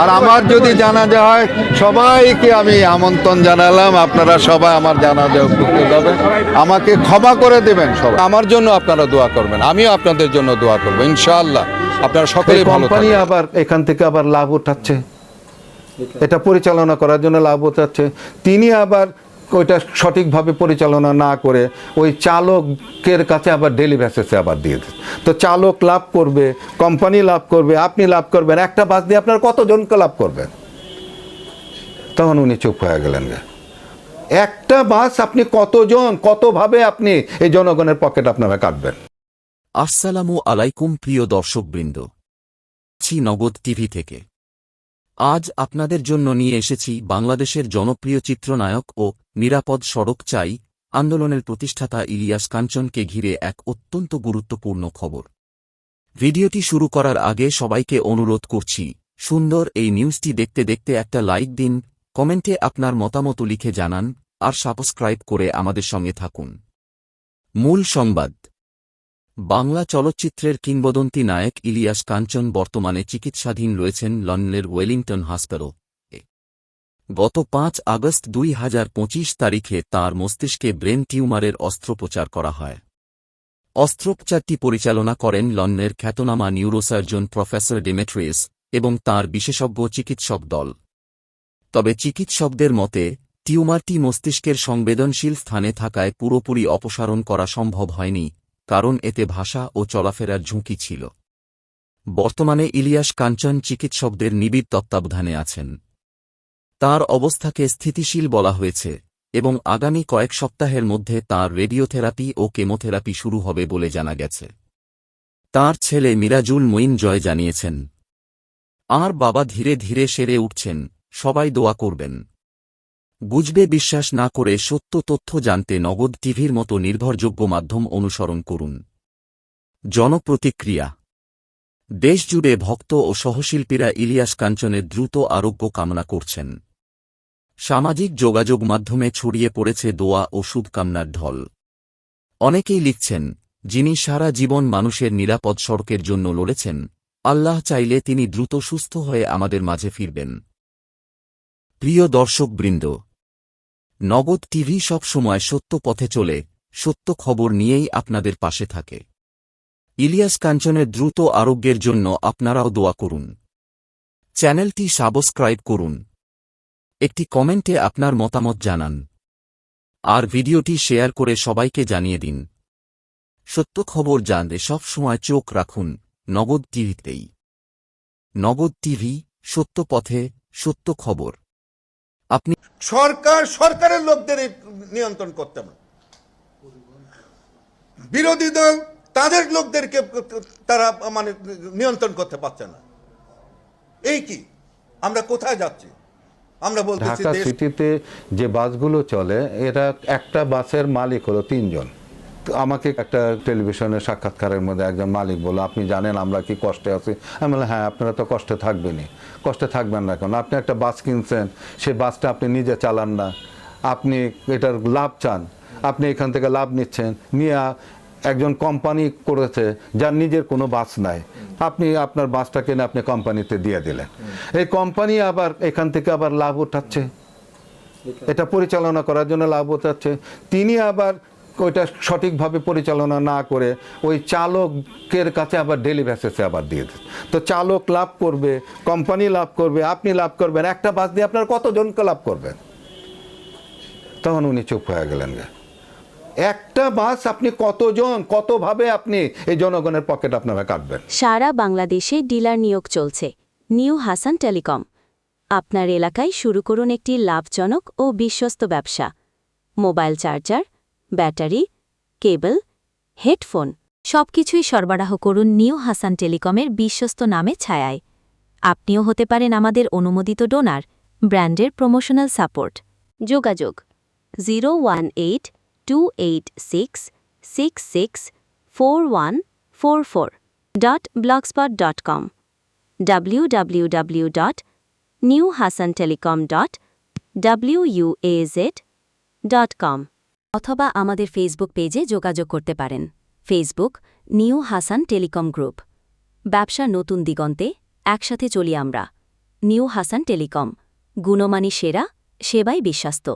আর আমার যদি জানাজা হয় সবাইকে আমি আমন্ত্রণ জানালাম। আপনারা সবাই আমার জানাজা করতে যাবেন। আমাকে ক্ষমা করে দেবেন সবাই। আমার জন্য আপনারা দোয়া করবেন। আমিও আপনাদের জন্য দোয়া করব ইনশাআল্লাহ। আপনারা সকলে ভালো কোম্পানি আবার এখান থেকে আবার লাভ উঠাচ্ছে। এটা পরিচালনা করার জন্য লাভ উঠাচ্ছে। তিনি আবার ওইটা সঠিকভাবে পরিচালনা না করে ওই চালকের কাছে আবার ডেলি বেসিসে আবার দিয়ে দিচ্ছে। তো চালক লাভ করবে কোম্পানি লাভ করবে, আপনি লাভ করবেন, একটা বাস দিয়ে আপনার কতজনকে লাভ করবেন? তখন উনি চুপ হয়ে গেলেন। একটা বাস আপনি কতজন, কতভাবে আপনি এই জনগণের পকেট আপনারা কাটবেন? আসসালামু আলাইকুম প্রিয় দর্শকবৃন্দ। ছি নগদ টিভি থেকে। আজ আপনাদের জন্য নিয়ে এসেছি বাংলাদেশের জনপ্রিয় চিত্রনায়ক ও নিরাপদ সড়ক চাই আন্দোলনের প্রতিষ্ঠাতা ইলিয়াস কাঞ্চনকে ঘিরে এক অত্যন্ত গুরুত্বপূর্ণ খবর। ভিডিওটি শুরু করার আগে সবাইকে অনুরোধ করছি, সুন্দর এই নিউজটি দেখতে দেখতে একটা লাইক দিন, কমেন্টে আপনার মতামত লিখে জানান, আর সাবস্ক্রাইব করে আমাদের সঙ্গে থাকুন। মূল সংবাদ। বাংলা চলচ্চিত্রের কিংবদন্তি নায়ক ইলিয়াস কাঞ্চন বর্তমানে চিকিৎসাধীন রয়েছেন লন্ডনের ওয়েলিংটন হাসপাতাল। গত পাঁচ আগস্ট দুই হাজার পঁচিশ তারিখে তাঁর মস্তিষ্কে ব্রেন টিউমারের অস্ত্রোপচার করা হয়। অস্ত্রোপচারটি পরিচালনা করেন লন্ডনের খ্যাতনামা নিউরোসার্জন প্রফেসর ডেমেট্রিয়াস এবং তার বিশেষজ্ঞ চিকিৎসক দল। তবে চিকিৎসকদের মতে, টিউমারটি মস্তিষ্কের সংবেদনশীল স্থানে থাকায় পুরোপুরি অপসারণ করা সম্ভব হয়নি কারণ এতে ভাষা ও চলাফেরার ঝুঁকি ছিল। বর্তমানে ইলিয়াস কাঞ্চন চিকিৎসকদের নিবিড় তত্ত্বাবধানে আছেন। তার অবস্থাকে স্থিতিশীল বলা হয়েছে এবং আগামী কয়েক সপ্তাহের মধ্যে তার রেডিওথেরাপি ও কেমোথেরাপি শুরু হবে বলে জানা গেছে। তার ছেলে মিরাজুল মঈন জয় জানিয়েছেন, আর বাবা ধীরে ধীরে সেরে উঠছেন, সবাই দোয়া করবেন। বুঝবে বিশ্বাস না করে সত্য তথ্য জানতে নগদ টিভির মতো নির্ভরযোগ্য মাধ্যম অনুসরণ করুন। জনপ্রতিক্রিয়া। দেশজুড়ে ভক্ত ও সহশিল্পীরা ইলিয়াস কাঞ্চনের দ্রুত আরোগ্য কামনা করছেন। সামাজিক যোগাযোগ মাধ্যমে ছড়িয়ে পড়েছে দোয়া ও শুভকামনার ঢল। অনেকেই লিখছেন, যিনি সারা জীবন মানুষের নিরাপদ সড়কের জন্য লড়েছেন, আল্লাহ চাইলে তিনি দ্রুত সুস্থ হয়ে আমাদের মাঝে ফিরবেন। প্রিয় দর্শকবৃন্দ নগদ টিভি সব সময় সত্য পথে চলে, সত্য খবর নিয়েই আপনাদের পাশে থাকে। ইলিয়াস কাঞ্চনের দ্রুত আরোগ্যের জন্য আপনারাও দোয়া করুন। চ্যানেলটি সাবস্ক্রাইব করুন। একটি কমেন্টে আপনার মতামত জানান। আর ভিডিওটি শেয়ার করে সবাইকে জানিয়ে দিন। সত্য খবর জানতে সব সময় চোখ রাখুন, নগদ টিভিতেই। নগদ টিভি, সত্য পথে, সত্য খবর। সরকার সরকারের লোকদের নিয়ন্ত্রণ করতে না বিরোধী দল তাদের লোকদেরকে তারা মানে নিয়ন্ত্রণ করতে পারছে না। এই কি? আমরা কোথায় যাচ্ছি? আমরা বলতেছি ঢাকা সিটিতে যে বাসগুলো চলে এরা একটা বাসের মালিক হলো তিনজন। আমাকে একটা টেলিভিশনের সাক্ষাৎকারের মধ্যে একজন মালিক বলল, আপনি জানেন আমরা কি কষ্টে আছি? আমি বললাম হ্যাঁ আপনারা তো কষ্টে থাকবেনই। কষ্টে থাকবেন না কেন? আপনি একটা বাস কিনছেন সেই বাসটা আপনি নিজে চালান না। আপনি এটার লাভ চান। আপনি এখান থেকে লাভ নিচ্ছেন। নিয়ে একজন কোম্পানি করেছে যার নিজের কোনো বাস নাই। আপনি আপনার বাসটা কিনে আপনি কোম্পানিতে দিয়ে দিলেন। এই কোম্পানি আবার এখান থেকে আবার লাভ উঠাচ্ছে। এটা পরিচালনা করার জন্য লাভ উঠাচ্ছে। তিনি আবার ওইটা সঠিকভাবে পরিচালনা না করে ওই চালকের কাছে আবার ডেলি বেসিসে আবার দিয়ে দিচ্ছে। তো চালক লাভ করবে কোম্পানি লাভ করবে, আপনি লাভ করবেন, একটা বাস দিয়ে আপনার কতজনকে লাভ করবেন? তখন উনি চুপ হয়ে গেলেন। একটা বাস আপনি কতজন, কতভাবে আপনি এই জনগণের পকেট আপনারা কাটবেন? সারা বাংলাদেশে ডিলার নিয়োগ চলছে, নিউ হাসান টেলিকম। আপনার এলাকায় শুরু করুন একটি লাভজনক ও বিশ্বস্ত ব্যবসা। Mobile charger battery, cable, headphone, সবকিছুই সরবরাহ করুন নিউ হাসান টেলিকমের বিশ্বস্ত নামে ছায়ায়। আপনিও হতে পারেন আমাদের অনুমোদিত ডোনার, ব্র্যান্ডের প্রমোশনাল সাপোর্ট। যোগাযোগ, zero one eight two eight six six six four one four four dot blogspot dot com. www dot new Hasan telecom dot dot com. অথবা আমাদের ফেসবুক পেজে যোগাযোগ করতে পারেন। Facebook new Hasan telecom group. ব্যবসা নতুন দিগন্তে একসাথে চলি আমরা। New Hasan telecom. গুণমানি সেরা, সেবাই বিশ্বস্ত।